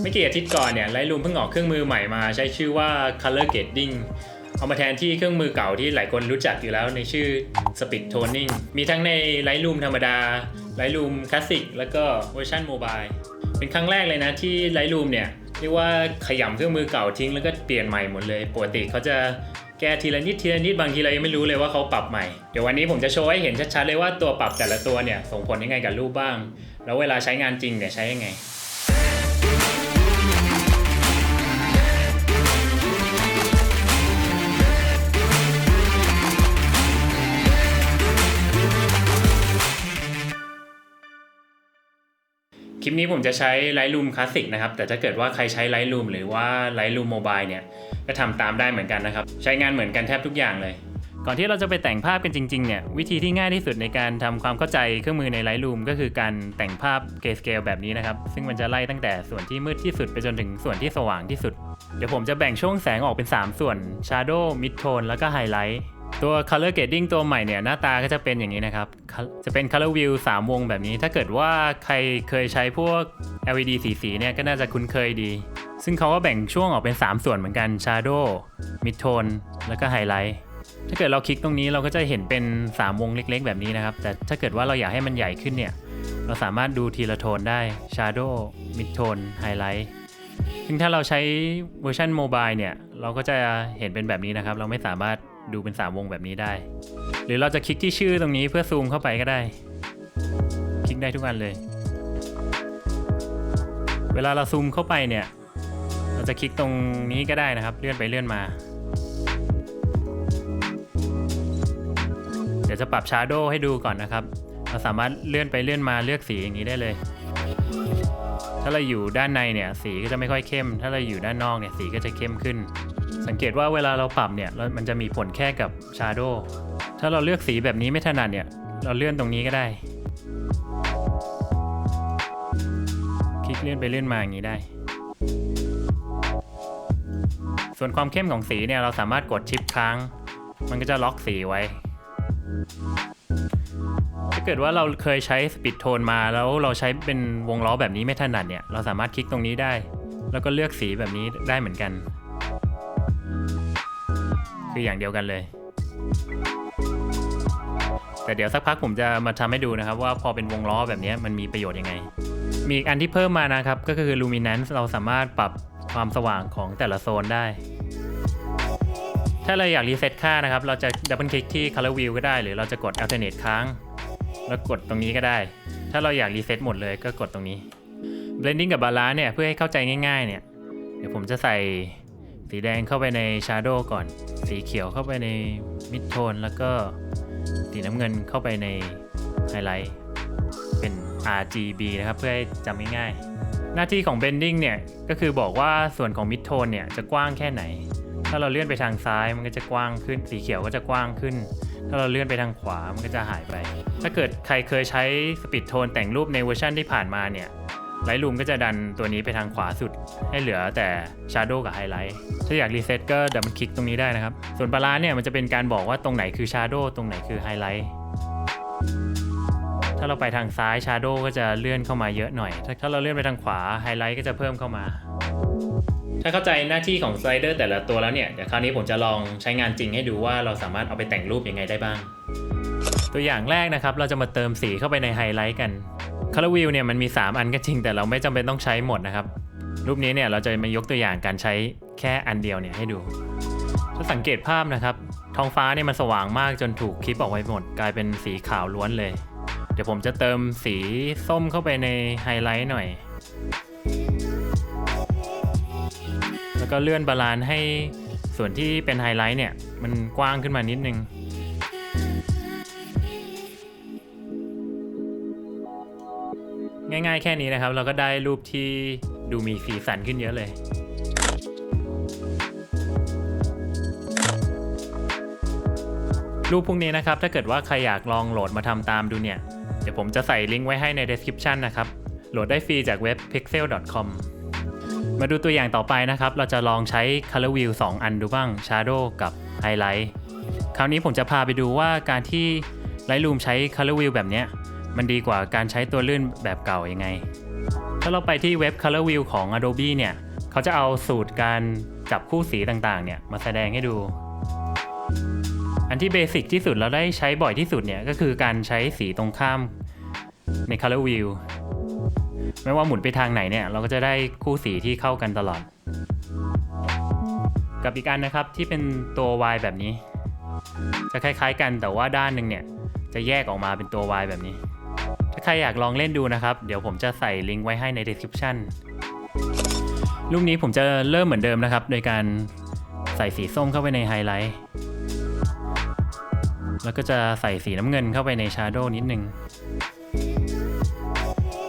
ไม่กี่อาทิตย์ก่อนเนี่ยไลท์รูมเพิ่งออกเครื่องมือใหม่มาใช้ชื่อว่า Color Grading เอามาแทนที่เครื่องมือเก่าที่หลายคนรู้จักอยู่แล้วในชื่อ Speed Toning มีทั้งใน Lightroom ธรรมดา Lightroom Classic แล้วก็เวอร์ชันโมบายเป็นครั้งแรกเลยนะที่ Lightroom เนี่ยเรียกว่าขยำเครื่องมือเก่าทิ้งแล้วก็เปลี่ยนใหม่หมดเลย ปกติเขาจะแก้ทีละนิดทีละนิดบางทีเรายังไม่รู้เลยว่าเขาปรับใหม่ เดี๋ยววันนี้ผมจะโชว์ให้เห็นชัดๆเลยว่าตัวปรับแต่ละตัวเนี่ยส่งผลยังไงกับรูปบ้าง แล้วเวลาใช้งานจริงเนี่ยใช้ยังไง คลิปนี้ผมจะใช้ Lightroom Classic นะครับ แต่ถ้าเกิดว่าใครใช้ Lightroom หรือว่า Lightroom Mobile เนี่ย ก็ทำตามได้เหมือนกันนะครับ ใช้งานเหมือนกันแทบทุกอย่างเลย ก่อนที่เราจะไปแต่งภาพกันจริงๆ เนี่ย วิธีที่ง่ายที่สุดในการทำความเข้าใจเครื่องมือใน Lightroom ก็คือการแต่งภาพ Grayscale แบบนี้นะครับ ซึ่งมันจะไล่ตั้งแต่ส่วนที่มืดที่สุดไปจนถึงส่วนที่สว่างที่สุด เดี๋ยวผมจะแบ่งช่วงแสงออกเป็น 3 ส่วน Shadow Mid Tone แล้วก็ Highlight ตัว color grading ตัวใหม่เนี่ยหน้าตาก็จะเป็นอย่างนี้นะครับ จะเป็น color view 3วงแบบนี้ ถ้าเกิดว่าใครเคยใช้พวก LED สีสีเนี่ยก็น่าจะคุ้นเคยดี ซึ่งเขาก็แบ่งช่วงออกเป็น 3 ส่วนเหมือนกัน shadow mid tone แล้วก็ highlight ถ้าเกิดเราคลิกตรงนี้เราก็จะเห็นเป็น 3 วงเล็กๆ แบบนี้นะครับ แต่ถ้าเกิดว่าเราอยากให้มันใหญ่ขึ้นเนี่ย เราสามารถดูทีละโทนได้ shadow mid tone highlight ซึ่งถ้าเราใช้เวอร์ชันโมบายเนี่ย เราก็จะเห็นเป็นแบบนี้นะครับ เราไม่สามารถ ดูเป็น 3 วงแบบนี้ได้ หรือเราจะคลิกที่ชื่อตรงนี้เพื่อซูมเข้าไปก็ได้ คลิกได้ทุกอันเลย เวลาเราซูมเข้าไปเนี่ย เราจะคลิกตรงนี้ก็ได้นะครับ เลื่อนไปเลื่อนมา เดี๋ยวจะปรับชาร์โดให้ดูก่อนนะครับ เราสามารถเลื่อนไปเลื่อนมาเลือกสีอย่างนี้ได้เลย ถ้าเราอยู่ด้านในเนี่ยสีก็จะไม่ค่อยเข้ม ถ้าเราอยู่ด้านนอกเนี่ยสีก็จะเข้มขึ้น สังเกตว่าเวลาเราปรับเนี่ยมันจะมีผลแค่กับ Shadow ถ้าเราเลือกสีแบบนี้ไม่ถนัดเนี่ย เราเลื่อนตรงนี้ก็ได้ คลิกเลื่อนไปเลื่อนมาอย่างนี้ได้ ส่วนความเข้มของสีเนี่ยเราสามารถกดชิปค้าง มันก็จะล็อกสีไว้ ถ้าเกิดว่าเราเคยใช้สปีดโทนมาแล้วเราใช้เป็นวงล้อแบบนี้ไม่ถนัดเนี่ย เราสามารถคลิกตรงนี้ได้ แล้วก็เลือกสีแบบนี้ได้เหมือนกัน คืออย่างเดียวกันเลย แต่เดี๋ยวสักพักผมจะมาทำให้ดูนะครับ ว่าพอเป็นวงล้อแบบนี้มันมีประโยชน์ยังไง มีอีกอันที่เพิ่มมานะครับ ก็คือ luminance เราสามารถปรับความสว่างของแต่ละโซนได้ ถ้าเราอยากรีเซ็ตค่านะครับ เราจะดับเบิลคลิกที่ color view ก็ได้ หรือเราจะกด alternate ค้าง แล้วกดตรงนี้ก็ได้ ถ้าเราอยากรีเซ็ตหมดเลยก็กดตรงนี้ blending กับ balance เนี่ยเพื่อให้เข้าใจง่ายๆเนี่ยเดี๋ยวผมจะใส่ สีแดงเข้าไปใน Shadow ก่อน สีเขียวเข้าไปใน Mid Tone แล้วก็สีน้ำเงินเข้าไปใน Highlight เป็น RGB นะครับ เพื่อให้จำง่ายๆหน้าที่ของ Bending เนี่ย ก็คือบอกว่าส่วนของ Mid Tone เนี่ย จะกว้างแค่ไหน ถ้าเราเลื่อนไปทางซ้ายมันก็จะกว้างขึ้น สีเขียวก็จะกว้างขึ้น ถ้าเราเลื่อนไปทางขวามันก็จะหายไป ถ้าเกิดใครเคยใช้ Speed Tone แต่งรูปในเวอร์ชันที่ผ่านมาเนี่ยไลท์รูมก็จะดันตัวนี้ไปทางขวาสุด ให้เหลือแต่ Shadow กับ Highlight ถ้าอยากรีเซ็ตก็ดับเบิลคลิกตรงนี้ได้นะครับ ส่วนบาลานเนี่ยมันจะเป็นการบอกว่าตรงไหนคือ Shadow ตรงไหนคือ Highlight ถ้าเราไปทางซ้าย Shadow ก็จะเลื่อนเข้ามาเยอะหน่อย ถ้าถ้าเราเลื่อนไปทางขวา Highlight ก็จะเพิ่มเข้ามา ถ้าเข้าใจหน้าที่ของสไลเดอร์แต่ละตัวแล้วเนี่ยเดี๋ยวคราวนี้ผมจะลองใช้งานจริงให้ดูว่าเราสามารถเอาไปแต่งรูปยังไงได้บ้าง ตัวอย่างแรกนะครับเราจะมาเติมสีเข้าไปในไฮไลท์กัน Color Wheel เนี่ยมันมี 3 อันก็จริงแต่เราไม่จำเป็นต้องใช้หมดนะครับ รูปนี้เนี่ยเราจะมายกตัวอย่างการใช้แค่อันเดียวเนี่ยให้ดู ถ้าสังเกตภาพนะครับ ท้องฟ้าเนี่ยมันสว่างมากจนถูกคลิปออกไปหมด กลายเป็นสีขาวล้วนเลย เดี๋ยวผมจะเติมสีส้มเข้าไปในไฮไลท์หน่อย แล้วก็เลื่อนบาลานซ์ให้ส่วนที่เป็นไฮไลท์เนี่ย มันกว้างขึ้นมานิดนึงง่ายๆแค่นี้นะครับ เราก็ได้รูปที่ ดูมีสีสันขึ้นเยอะเลยรูปพวกนี้นะครับ ถ้าเกิดว่าใครอยากลองโหลดมาทำตามดูเนี่ย เดี๋ยวผมจะใส่ลิงก์ไว้ให้ใน description นะครับ โหลดได้ฟรีจากเว็บ pixel.com มาดูตัวอย่างต่อไปนะครับ เราจะลองใช้ color wheel 2 อันดูบ้าง shadow กับ highlight คราวนี้ผมจะพาไปดูว่าการที่ Lightroom ใช้ color wheel แบบเนี้ย มันดีกว่าการใช้ตัวลื่นแบบเก่ายังไง ถ้าเราไปที่เว็บ Color View ของ Adobe เนี่ยเขาจะเอาสูตรการจับคู่สีต่างๆเนี่ยมาแสดงให้ดู อันที่เบสิกที่สุดเราได้ใช้บ่อยที่สุดเนี่ยก็คือการใช้สีตรงข้ามใน Color View ไม่ว่าหมุนไปทางไหนเนี่ยเราก็จะได้คู่สีที่เข้ากันตลอด กับอีกอันนะครับที่เป็นตัว Y แบบนี้ จะคล้ายๆกันแต่ว่าด้านหนึ่งเนี่ยจะแยกออกมาเป็นตัว Y แบบนี้ ใครอยากลองเล่นดูนะครับ เดี๋ยวผมจะใส่ลิงก์ไว้ให้ใน description รูปนี้ผมจะเริ่มเหมือนเดิมนะครับ โดยการใส่สีส้มเข้าไปในไฮไลท์ แล้วก็จะใส่สีน้ำเงินเข้าไปในชาร์โดนิดนึง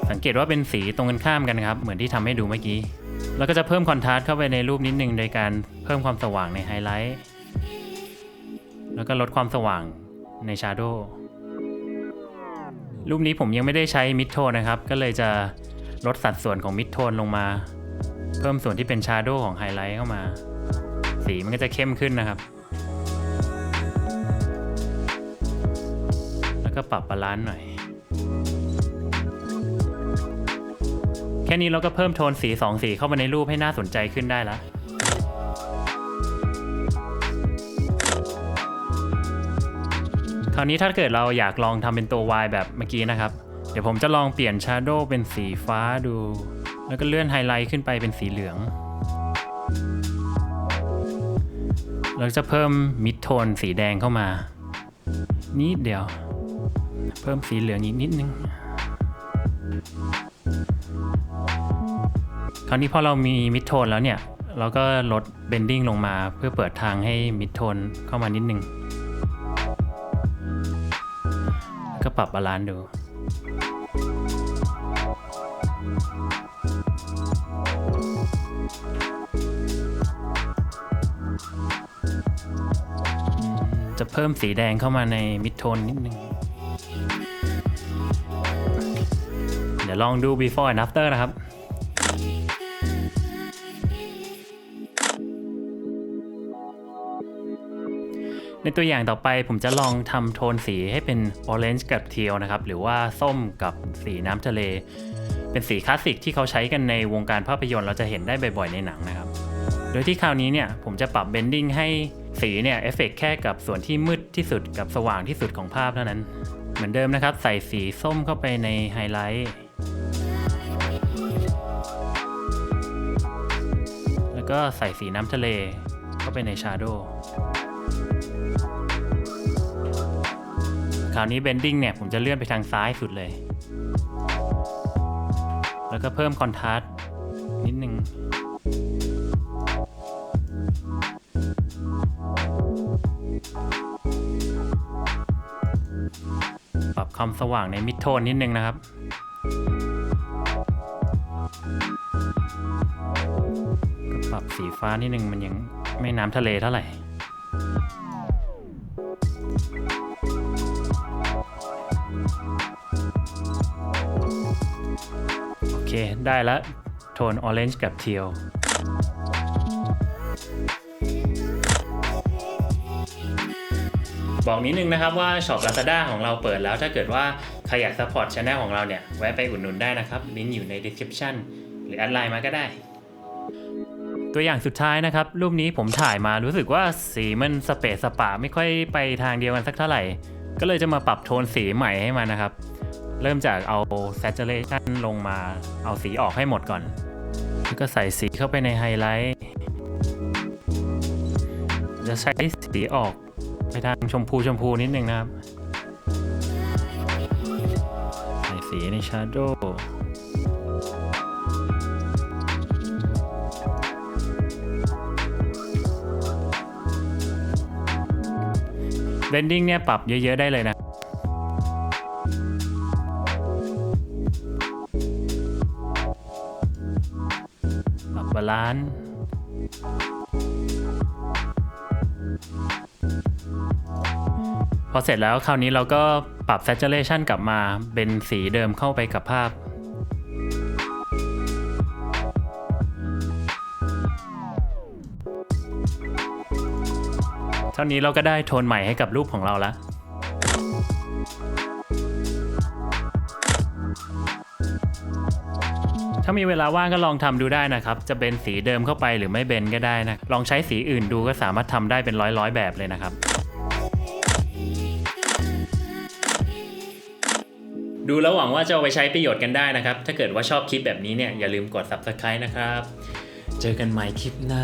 สังเกตว่าเป็นสีตรงกันข้ามกันครับ เหมือนที่ทำให้ดูเมื่อกี้ แล้วก็จะเพิ่มคอนทราสต์เข้าไปในรูปนิดนึง โดยการเพิ่มความสว่างในไฮไลท์ แล้วก็ลดความสว่างในชาร์โด รูปนี้ผมยังไม่ได้ใช้มิดโทนนะครับ ก็เลยจะลดสัดส่วนของมิดโทนลงมา เพิ่มส่วนที่เป็นชาร์โดของไฮไลท์เข้ามา สีมันก็จะเข้มขึ้นนะครับ แล้วก็ปรับบาลานซ์หน่อย แค่นี้เราก็เพิ่มโทนสี 2 สีเข้ามาในรูปให้น่าสนใจขึ้นได้แล้ว คราวนี้ถ้าเกิดเราอยากลองทำเป็นตัว Y แบบเมื่อกี้นะครับ เดี๋ยวผมจะลองเปลี่ยน Shadow เป็นสีฟ้าดู แล้วก็เลื่อนไฮไลท์ขึ้นไปเป็นสีเหลืองแล้วจะเพิ่มมิดโทนสีแดงเข้ามา นิดเดียว เพิ่มสีเหลืองอีกนิดนึงคราวนี้พอเรามีมิดโทนแล้วเนี่ย เราก็ลดเบนดิ้งลงมาเพื่อเปิดทางให้มิดโทนเข้ามานิดนึง ปรับบาลานซ์ดู จะเพิ่มสีแดงเข้ามาในมิดโทนนิดนึง เดี๋ยวลองดู before and after นะครับ ในตัวอย่างต่อไปผมจะลองทำโทนสีให้เป็น orange กับ teal นะครับ หรือว่าส้มกับสีน้ำทะเล เป็นสีคลาสสิกที่เขาใช้กันในวงการภาพยนตร์เราจะเห็นได้บ่อยๆในหนังนะครับ โดยที่คราวนี้เนี่ยผมจะปรับ bending ให้สีเนี่ยเอฟเฟกแค่กับส่วนที่มืดที่สุดกับสว่างที่สุดของภาพเท่านั้น เหมือนเดิมนะครับ ใส่สีส้มเข้าไปในไฮไลท์แล้วก็ใส่สีน้ำทะเลเข้าไปในชาร์โด คราวนี้ bending เนี่ยผมจะเลื่อนไปทางซ้ายสุดเลย แล้วก็เพิ่มคอนทราสต์นิดนึงปรับความสว่างในมิดโทนนิดนึงนะครับ ก็ปรับสีฟ้านิดนึงมันยังไม่น้ำทะเลเท่าไหร่ ได้แล้วโทน orange กับ teal บอกนิดนึงนะครับว่า Shop Lazada ของเราเปิดแล้วถ้าเกิดว่าใครอยาก support channel ของเราเนี่ย แวะไปอุดหนุนได้นะครับ ลิงก์อยู่ใน description หรือแอดไลน์มาก็ได้ ตัวอย่างสุดท้ายนะครับ รูปนี้ผมถ่ายมารู้สึกว่าสีมันสเปซสปะไม่ค่อยไปทางเดียวกันสักเท่าไหร่ ก็เลยจะมาปรับโทนสีใหม่ให้มันนะครับ เริ่มจากเอา saturation ลงมาเอาสีออกให้หมดก่อน แล้วก็ใส่สีเข้าไปในไฮไลท์จะใช้สีออกไปทางชมพูชมพูนิดนึงนะครับ ใส่สีใน shadow เบนดิ้งเนี่ยปรับเยอะ ๆ ได้เลยนะ ลาน พอเสร็จแล้วคราวนี้เราก็ปรับ saturation กลับมาเป็นสีเดิมเข้าไปกับภาพ เท่านี้เราก็ได้โทนใหม่ให้กับรูปของเราแล้ว ถ้ามีเวลาว่างก็ลองทำดูได้นะครับ จะเป็นสีเดิมเข้าไปหรือไม่เบนก็ได้นะ ลองใช้สีอื่นดูก็สามารถทำได้เป็นร้อยร้อยๆแบบเลยนะครับดูแล้วหวังว่าจะเอาไปใช้ประโยชน์กันได้นะครับ ถ้าเกิดว่าชอบคลิปแบบนี้เนี่ยอย่าลืมกด subscribe นะครับ เจอกันใหม่คลิปหน้า